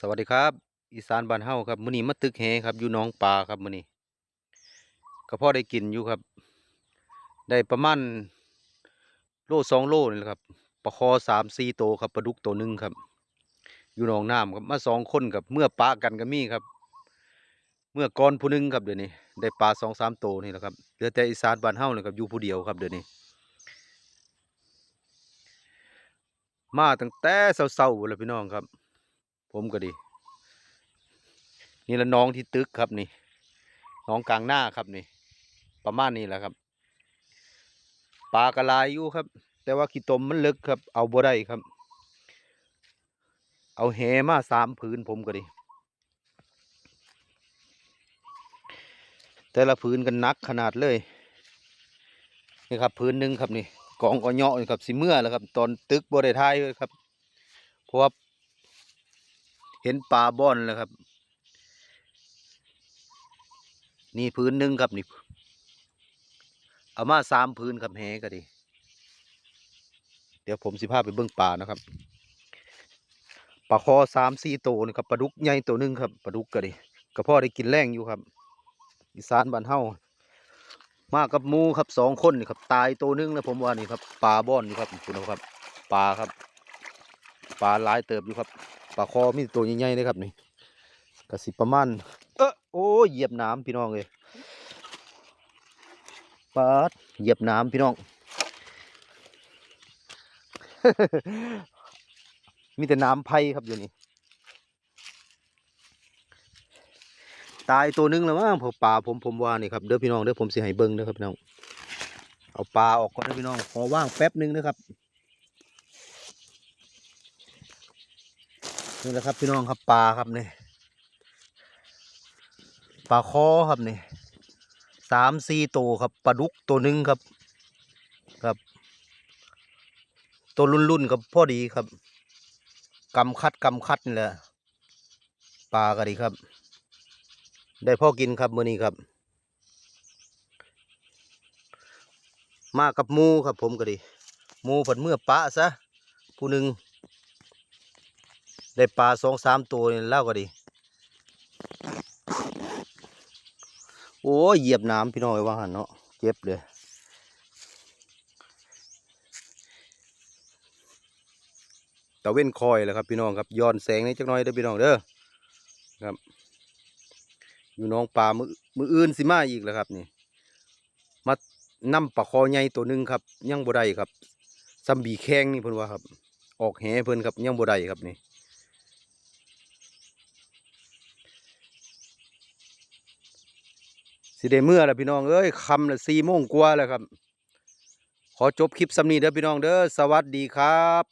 สวัสดีครับ อีสานบ้านเฮาครับมื้อนี้มาตึกแหครับ อยู่หนองปลาครับมื้อนี้ก็พอได้กินอยู่ครับ ได้ประมาณโลสองโลนี่แหละครับปลาคอสามสี่โตครับปลาดุกตัวหนึ่งครับ อยู่หนองน้ำครับมาสองคนกับเมื่อปลากันก็มีครับ เมื่อก่อนผู้หนึงครับเดี๋ยวนี้ ได้ปลาสองสามโตนี่แหละครับเหลือแต่อีสานบ้านเฮาเลยครับอยู่ผู้เดียวครับเดี๋ยวนี้มาตั้งแต่เช้าๆเลยพี่น้องครับ ผมก็ดี นี่ละน้องที่ตึกครับนี่น้องกลางหน้าครับนี่ ประมาณนี้แหละครับปลากระลายอยู่ครับ แต่ว่าขี้ตมมันลึกครับ เอาบ่ได้ครับ เอาแหมาสามผืนผมก็ดี แต่ละผืนกันนักขนาดเลยนี่ครับผืนหนึ่งครับนี่กองก็เหยาะครับสิเมื่อแล้วครับ ตอนตึกบ่ได้ทายเลยครับเพราะว่า เห็นปลาบ่อนแล้วครับ นี่พื้นหนึ่งครับนี่เอามาสามพื้นครับแหก็ดี เดี๋ยวผมสิพาไปเบื้องป่านะครับปลาคอสามสี่ตัวนี่ครับปลาดุกใหญ่ตัวหนึ่งครับปลาดุกก็ดีก็พ่อได้กินแรงอยู่ครับ อีสานบ้านเฮามากับมูครับสองคนนี่ครับ ตายตัวหนึงแล้วผมว่านี่ครับปลาบ่อนนี่ครับคุณครับปลาครับ ปลาหลายเติบอยู่ครับปลาคอมีตัวใหญ่ๆเลยครับนี่กระสิประมาณเออโอ้เหยียบน้ำพี่น้องเลยปลาเหยียบน้ำพี่น้อง มีแต่น้ำไผ่ครับอยู่นี่ตายตัวหนึงแล้วมั้งพอปลาผมผมว่านี่ครับเด้อพี่น้องเด้อผมสิให้เบิ้งเด้อครับพี่น้องเอาปลาออกก่อนเด้อพี่น้องขอว่างแป๊บหนึงนะครับ นี่แหละครับพี่น้องครับปลาครับนี่ปลาคอครับนี่สามสี่ตัวครับปลาดุกตัวหนึ่งครับ ครับ ตัวรุ่นรุ่นๆครับพอดีครับกำคัดกำคัดนี่แหละปลาก็ดีครับ ได้พ่อกินครับมื้อนี้ครับ มากับมูครับผมก็ดีมูผัดเมื่อปะซะผู้หนึ่ง ได้ปลาสองสามตัวนี่เล่าก็ดี โอ้เหยียบน้ำพี่น้อยว่าหันเนาะเจ็บเลยตะเว้นคอยแหละครับพี่น้องครับย้อนแสงนี้จักหน่อยเด้อพี่น้องเด้อครับ อยู่น้องปลามือมืออื่นสิมาอีกแล้วครับนี่มานำปลาคอใหญ่ตัวหนึ่งครับ ยังบ่ได้ครับซัมบีแข้งนี่เพิ่นว่าครับ ออกแหเพิ่นครับยังบ่ได้ครับนี่ ได้เมื่อแล้วพี่น้องเอ้ยคำละสี่โมงกว่าแล้วครับ ขอจบคลิปสำนีเด้อพี่น้องเด้อสวัสดีครับ